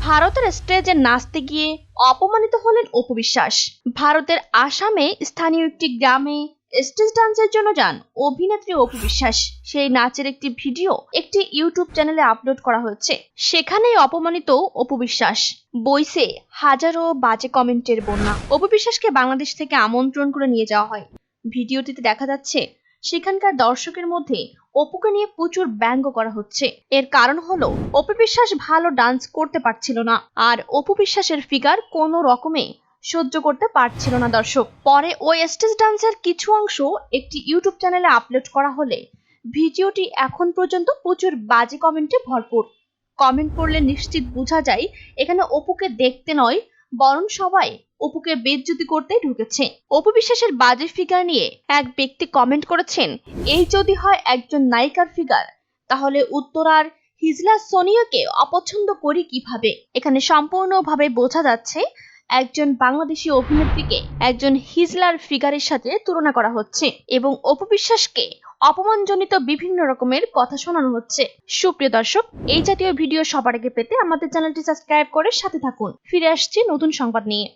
ভারতের স্টেজে নাচতে গিয়ে অপমানিত হলেন অপু বিশ্বাস। ভারতের আসামে স্থানীয় একটি গ্রামে স্টেজ ডান্সের জন্য যান অভিনেত্রী অপু বিশ্বাস। সেই নাচের একটি ভিডিও একটি ইউটিউব চ্যানেলে আপলোড করা হয়েছে। সেখানেই অপমানিত অপু বিশ্বাস। বইছে হাজারো বাজে কমেন্টের বন্যা। অপু বিশ্বাসকে বাংলাদেশ থেকে আমন্ত্রণ করে নিয়ে যাওয়া হয়। ভিডিওটিতে দেখা যাচ্ছে সেখানকার দর্শকের মধ্যে অপুকে নিয়ে প্রচুর ব্যঙ্গ করা হচ্ছে। এর কারণ হলো, অপু বিশ্বাস ভালো ডান্স করতে পারছিল না। আর অপু বিশ্বাসের ফিগার কোনো রকমে সহ্য করতে পারছিল না দর্শক। পরে ওই স্টেজ ডান্সের কিছু অংশ একটি ইউটিউব চ্যানেলে আপলোড করা হলে ভিডিওটি এখন পর্যন্ত প্রচুর বাজে কমেন্টে ভরপুর। কমেন্ট পড়লে নিশ্চিত বোঝা যায়, এখানে অপুকে দেখতে নয়, বরং সবাই অপুকে বেজ্জতি করতে ঢুকেছে। অপু বিশ্বাসের বাজে ফিগার নিয়ে এক ব্যক্তি কমেন্ট করেছেন, এই যদি হয় একজন নায়িকার ফিগার তাহলে উত্তরার হিজলা সোনিয়াকে অপছন্দ করি কীভাবে? এখানে সম্পূর্ণভাবে বোঝা যাচ্ছে একজন বাংলাদেশি অভিনেত্রীকে একজন হিজলার ফিগারের সাথে তুলনা করা হচ্ছে এবং অপু বিশ্বাসকে অপমানজনিত বিভিন্ন রকমের কথা শোনানো হচ্ছে। সুপ্রিয় দর্শক, এই জাতীয় ভিডিও সবার আগে পেতে আমাদের চ্যানেলটি সাবস্ক্রাইব করে সাথে থাকুন। ফিরে আসছি নতুন সংবাদ নিয়ে।